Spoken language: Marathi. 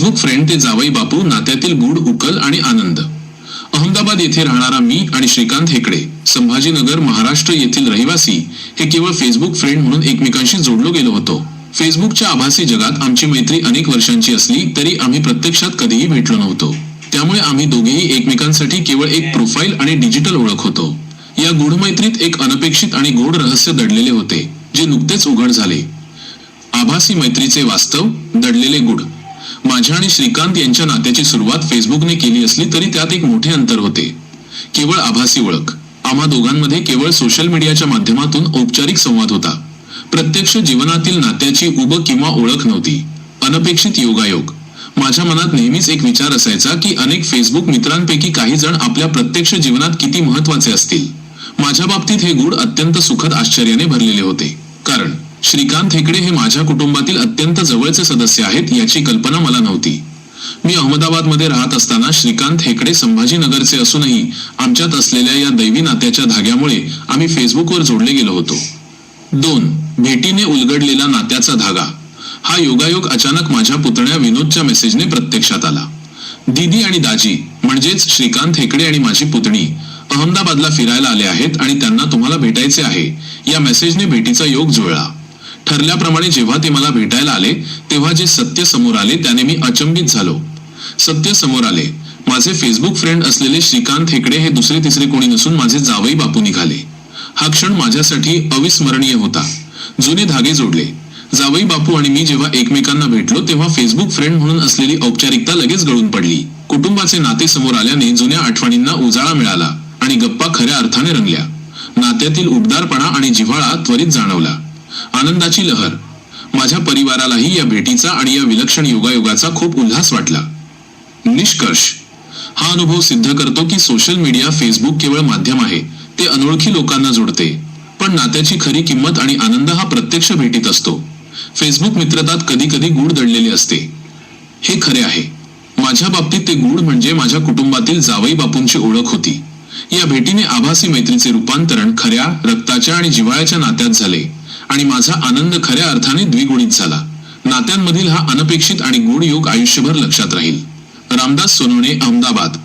फेसबुक फ्रेंड ते जावई बापू नात्यातील गूढ उकल आणि आनंद. अहमदाबाद येथे राहणारा मी आणि श्रीकांत हेकडे संभाजीनगर महाराष्ट्र येथील रहिवासी हे केवळ फेसबुक फ्रेंड म्हणून एकमेकांशी जोडलो गेलो होतो. फेसबुकच्या आभासी जगात आमची मैत्री अनेक वर्षांची असली तरी आम्ही प्रत्यक्षात कधीही भेटलो नव्हतो. त्यामुळे आम्ही दोघेही एकमेकांसाठी केवळ एक प्रोफाईल आणि डिजिटल ओळख होतो. या गूढ मैत्रीत एक अनपेक्षित आणि गोड रहस्य दडलेले होते जे नुकतेच उघड झाले. आभासी मैत्रीचे वास्तव दडलेले गुढ. माझ्या आणि श्रीकांत यांच्या नात्याची सुरुवात फेसबुकने केली असली तरी त्यात एक मोठे अंतर होते. केवळ आभासी ओळख. आम्हा दोघांमध्ये केवळ सोशल मीडियाच्या माध्यमातून औपचारिक संवाद होता. प्रत्यक्ष जीवनातील नात्याची उब किंवा ओळख नव्हती. अनपेक्षित योगायोग. माझ्या मनात नेहमीच एक विचार असायचा की अनेक फेसबुक मित्रांपैकी काही जण आपल्या प्रत्यक्ष जीवनात किती महत्त्वाचे असतील. माझ्या बाबतीत हे गुढ अत्यंत सुखद आश्चर्याने भरलेले होते. कारण श्रीकांत हेकडे हे माझ्या कुटुंबातील अत्यंत जवळचे सदस्य आहेत याची कल्पना मला नव्हती. मी अहमदाबादमध्ये राहत असताना श्रीकांत हेकडे संभाजीनगरचे असूनही आमच्यात असलेल्या या दैवी नात्याच्या धाग्यामुळे आम्ही फेसबुकवर जोडले गेलो होतो. दोन भेटीने उलगडलेला नात्याचा धागा. हा योगायोग अचानक माझ्या पुतण्या विनोदच्या मेसेजने प्रत्यक्षात आला. दीदी आणि दाजी म्हणजेच श्रीकांत हेकडे आणि माझी पुतणी अहमदाबादला फिरायला आले आहेत आणि त्यांना तुम्हाला भेटायचे आहे. या मेसेजने भेटीचा योग जुळला. ठरल्याप्रमाणे जेव्हा ते मला भेटायला आले तेव्हा जे सत्य समोर आले त्याने मी अचंबित झालो. सत्य समोर आले. माझे फेसबुक फ्रेंड असलेले श्रीकांत हेकडे हे दुसरे तिसरे कोणी नसून माझे जावई बापू निघाले. हा क्षण माझ्यासाठी अविस्मरणीय होता. जुने धागे जोडले. जावई बापू आणि मी जेव्हा एकमेकांना भेटलो तेव्हा फेसबुक फ्रेंड म्हणून असलेली औपचारिकता लगेच गळून पडली. कुटुंबाचे नाते समोर आल्याने जुन्या आठवणींना उजाळा मिळाला आणि गप्पा खऱ्या अर्थाने रंगल्या. नात्यातील उबदारपणा आणि जिव्हाळा त्वरित जाणवला. आनंदाची लहर. माझ्या परिवारालाही या भेटीचा आणि या विलक्षण योगायोगाचा खूप उल्हास वाटला. निष्कर्ष. हा अनुभव सिद्ध करतो की सोशल मीडिया फेसबुक केवळ माध्यम आहे. ते अनोळखी लोकांना जोडते. पण नात्याची खरी किंमत आणि आनंद हा प्रत्यक्ष भेटीत असतो. फेसबुक मित्रतात कधी कधी गूढ दडलेले असते. हे खरे आहे. माझ्या बाबतीत ते गूढ म्हणजे माझ्या कुटुंबातील जावई बापूंची ओळख होती. या भेटीने आभासी मैत्रीचे रूपांतरण खऱ्या रक्ताच्या आणि जिव्हाळ्याच्या नात्यात झाले. आणि माझा आनंद खऱ्या अर्थाने द्विगुणित झाला. नात्यांमधील हा अनपेक्षित आणि गूढ योग आयुष्यभर लक्षात राहील. रामदास सोनवणे अहमदाबाद.